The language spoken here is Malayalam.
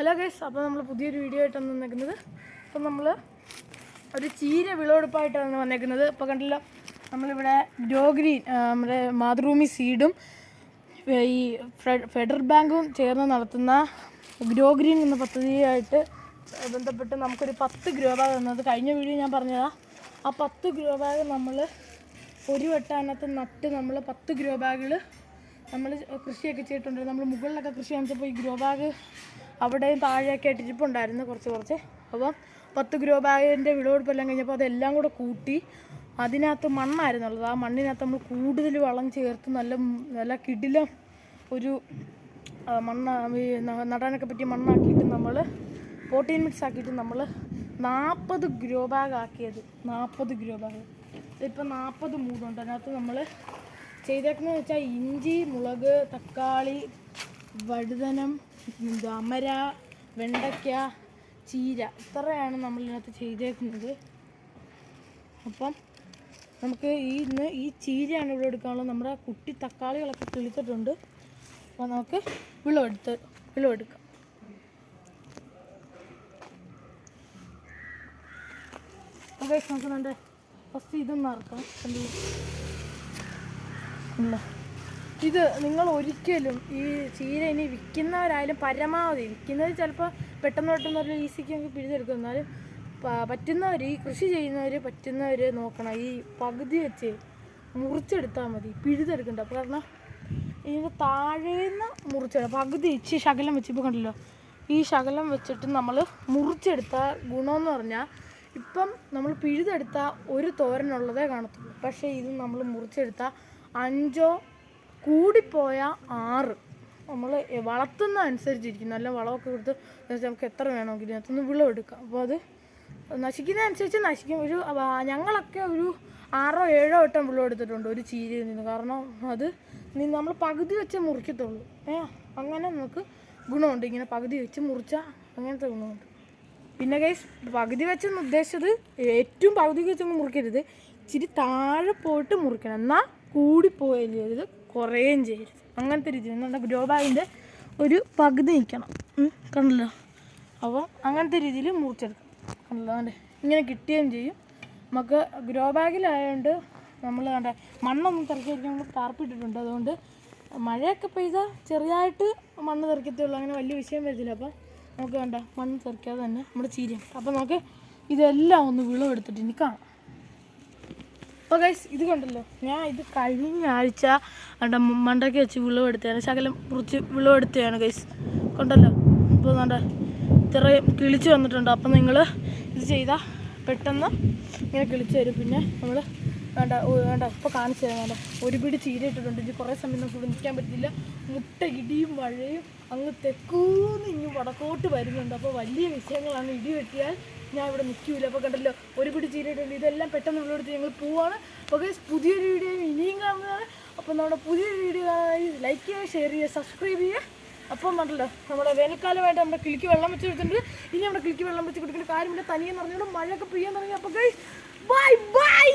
ഹലോ ഗൈസ് അപ്പോൾ നമ്മൾ പുതിയൊരു വീഡിയോ ആയിട്ടാണ് വന്നേക്കുന്നത്. അപ്പം നമ്മൾ ഒരു ചീര വിളവെടുപ്പായിട്ടാണ് വന്നേക്കുന്നത്. ഇപ്പോൾ കണ്ടില്ല നമ്മളിവിടെ ഗ്രോഗ്രീൻ നമ്മുടെ മാതൃഭൂമി സീഡും ഈ ഫെഡറൽ ബാങ്കും ചേർന്ന് നടത്തുന്ന ഗ്രോഗ്രീൻ എന്ന പദ്ധതിയായിട്ട് ബന്ധപ്പെട്ട് നമുക്കൊരു പത്ത് ഗ്രോ ബാഗ് തന്നത് കഴിഞ്ഞ വീഡിയോ ഞാൻ പറഞ്ഞതാ. ആ പത്ത് ഗ്രോ ബാഗ് നമ്മൾ ഒരു വട്ടാനത്ത് നട്ട് നമ്മൾ പത്ത് ഗ്രോ ബാഗുകൾ നമ്മൾ കൃഷിയൊക്കെ ചെയ്തിട്ടുണ്ട്. നമ്മൾ മുകളിലൊക്കെ കൃഷി കാണിച്ചപ്പോൾ ഈ ഗ്രോ ബാഗ് അവിടെയും താഴെയൊക്കെ ആയിട്ട് ഇരിപ്പുണ്ടായിരുന്നു കുറച്ച് കുറച്ച്. അപ്പം പത്ത് ഗ്രോ ബാഗിന്റെ വിളവെടുപ്പെല്ലാം കഴിഞ്ഞപ്പോൾ അതെല്ലാം കൂടെ കൂട്ടി അതിനകത്ത് മണ്ണായിരുന്നുള്ളത്. ആ മണ്ണിനകത്ത് നമ്മൾ കൂടുതൽ വളം ചേർത്ത് നല്ല നല്ല കിടിലം ഒരു മണ്ണ ഈ നടാനൊക്കെ പറ്റിയ മണ്ണാക്കിയിട്ട് നമ്മൾ പ്രോട്ടീൻ മിക്സ് ആക്കിയിട്ട് നമ്മൾ നാൽപ്പത് ഗ്രോ ബാഗ് ആക്കിയത്. നാൽപ്പത് ഗ്രോ ബാഗ്. ഇപ്പം നാൽപ്പത് മൂന്നുണ്ട് അതിനകത്ത് നമ്മൾ ചെയ്തേക്കുന്നത് വെച്ചാൽ ഇഞ്ചി മുളക് തക്കാളി വഴുതനം അമര വെണ്ടയ്ക്ക ചീര. ഇത്രയാണ് നമ്മളിതിനകത്ത് ചെയ്തേക്കുന്നത്. അപ്പം നമുക്ക് ഈ ഇന്ന് ഈ ചീരയാണ് ഇവിടെ എടുക്കാനുള്ളത്. നമ്മുടെ കുട്ടി തക്കാളികളൊക്കെ കിളിത്തിട്ടുണ്ട് അപ്പോൾ നമുക്ക് വിളവെടുത്ത് വിളവെടുക്കാം നമുക്ക് വേണ്ട ഫസ്റ്റ് ഇതൊന്നും ഇറക്കാം കണ്ടില്ലേ? ഇത് നിങ്ങൾ ഒരിക്കലും ഈ ചീര ഇനി വിൽക്കുന്നവരായാലും പരമാവധി വിൽക്കുന്നത് ചിലപ്പോൾ പെട്ടെന്ന് പെട്ടെന്ന് ഒരു ഈസിക്ക് നമുക്ക് പിഴുതെടുക്കും. എന്നാലും പറ്റുന്നവർ ഈ കൃഷി ചെയ്യുന്നവർ പറ്റുന്നവർ നോക്കണം. ഈ പകുതി വെച്ച് മുറിച്ചെടുത്താൽ മതി. പിഴുതെടുക്കണ്ട. കാരണം ഇതിന്റെ താഴേന്ന് മുറിച്ചെടുക്കും പകുതി ഇച്ചി ശകലം വെച്ച് ഇപ്പോൾ കണ്ടല്ലോ. ഈ ശകലം വെച്ചിട്ട് നമ്മൾ മുറിച്ചെടുത്ത ഗുണമെന്ന് പറഞ്ഞാൽ ഇപ്പം നമ്മൾ പിഴുതെടുത്ത ഒരു തോരനുള്ളതേ കാണത്തുള്ളൂ. പക്ഷേ ഇത് നമ്മൾ മുറിച്ചെടുത്ത അഞ്ചോ കൂടിപ്പോയ ആറ്. നമ്മൾ വളർത്തുന്ന അനുസരിച്ചിരിക്കും നല്ല വളമൊക്കെ കൊടുത്ത് നമുക്ക് എത്ര വേണമെങ്കിലും അതിനകത്തുനിന്ന് വിളവെടുക്കാം. അപ്പോൾ അത് നശിക്കുന്നതനുസരിച്ച് നശിക്കും. ഒരു ഞങ്ങളൊക്കെ ഒരു ആറോ ഏഴോ വട്ടം വിളവെടുത്തിട്ടുണ്ട് ഒരു ചീരയിൽ നിന്ന്. കാരണം അത് നമ്മൾ പകുതി വെച്ച് മുറിക്കത്തുള്ളൂ. ഏ അങ്ങനെ നമുക്ക് ഗുണമുണ്ട്. ഇങ്ങനെ പകുതി വെച്ച് മുറിച്ചാൽ അങ്ങനത്തെ ഗുണമുണ്ട്. പിന്നെ ഗൈസ് പകുതി വെച്ചെന്ന് ഉദ്ദേശിച്ചത് ഏറ്റവും പകുതി വെച്ചൊന്നും മുറിക്കരുത്. ഇച്ചിരി താഴെ പോയിട്ട് മുറിക്കണം. എന്നാൽ കൂടിപ്പോയത് കുറയുകയും ചെയ്യരുത് അങ്ങനത്തെ രീതി നമ്മുടെ ഗ്രോ ബാഗിന്റെ ഒരു പകുതി നിൽക്കണം. കണ്ടല്ലോ? അപ്പോൾ അങ്ങനത്തെ രീതിയിൽ മുറിച്ചെടുക്കണം. കണ്ടല്ലോ? അതെ ഇങ്ങനെ കിട്ടുകയും ചെയ്യും. നമുക്ക് ഗ്രോ ബാഗിലായതുകൊണ്ട് നമ്മൾ കണ്ട മണ്ണൊന്നും തിരക്കിയിരിക്കാൻ നമ്മൾ ടാർപ്പിട്ടിട്ടുണ്ട് അതുകൊണ്ട് മഴയൊക്കെ പെയ്താൽ ചെറിയതായിട്ട് മണ്ണ് തിരക്കത്തുള്ളൂ അങ്ങനെ വലിയ വിഷയം വരത്തില്ല. അപ്പോൾ നമുക്ക് കണ്ട മണ്ണ് തെറിക്കാതെ തന്നെ നമ്മുടെ ചീരയും അപ്പോൾ നമുക്ക് ഇതെല്ലാം ഒന്ന് വിളവെടുത്തിട്ട് ഇനി കാണാം. അപ്പോൾ ഗൈസ് ഇത് കണ്ടല്ലോ. ഞാൻ ഇത് കഴിഞ്ഞ ആഴ്ച കണ്ട മണ്ടയ്ക്ക് വെച്ച് വിളവെടുത്തതാണ് ശകലം മുറിച്ച് വിളവെടുത്തതാണ് ഗൈസ് കണ്ടല്ലോ? അപ്പോൾ കണ്ട ഇത്രയും കിളിച്ച് വന്നിട്ടുണ്ട്. അപ്പം നിങ്ങൾ ഇത് ചെയ്താൽ പെട്ടെന്ന് ഇങ്ങനെ കിളിച്ച് വരും. പിന്നെ നമ്മൾ വേണ്ട വേണ്ട ഇപ്പോൾ കാണിച്ചു തരാം വേണ്ട ഒരു പിടി ചീര ഇട്ടിട്ടുണ്ട്. ഇത് കുറേ സമയം നമുക്ക് വിളിക്കാൻ പറ്റില്ല മുട്ട ഇടിയും മഴയും അങ്ങ് തെക്കൂന്ന് ഇങ്ങ് വടക്കോട്ട് വരുന്നുണ്ട്. അപ്പോൾ വലിയ വിഷയങ്ങളാണ് ഇടി വെട്ടിയാൽ ഞാൻ ഇവിടെ നിൽക്കൂല. അപ്പോൾ കണ്ടല്ലോ ഒരു പിടി ചീരയിട്ടുണ്ട്. ഇതെല്ലാം പെട്ടെന്ന് വിളവെടുത്ത് ഞങ്ങൾ പോവാണ്. അപ്പോൾ പുതിയൊരു വീഡിയോ ഇനിയും കാണുന്നതാണ്. അപ്പോൾ നമ്മുടെ പുതിയൊരു വീഡിയോ ലൈക്ക് ചെയ്യുക ഷെയർ ചെയ്യുക സബ്സ്ക്രൈബ് ചെയ്യുക. അപ്പം കണ്ടല്ലോ നമ്മുടെ വേനൽക്കാലമായിട്ട് നമ്മുടെ കിളിക്ക് വെള്ളം വെച്ച് കൊടുത്തിട്ടുണ്ട്. ഇനി നമ്മുടെ കിളിക്ക് വെള്ളം വെച്ച് കൊടുക്കേണ്ട കാര്യമില്ല. തനിയെ നിറഞ്ഞോളും. മഴയൊക്കെ പെയ്യാൻ തുടങ്ങി. അപ്പോൾ ബൈ ബൈ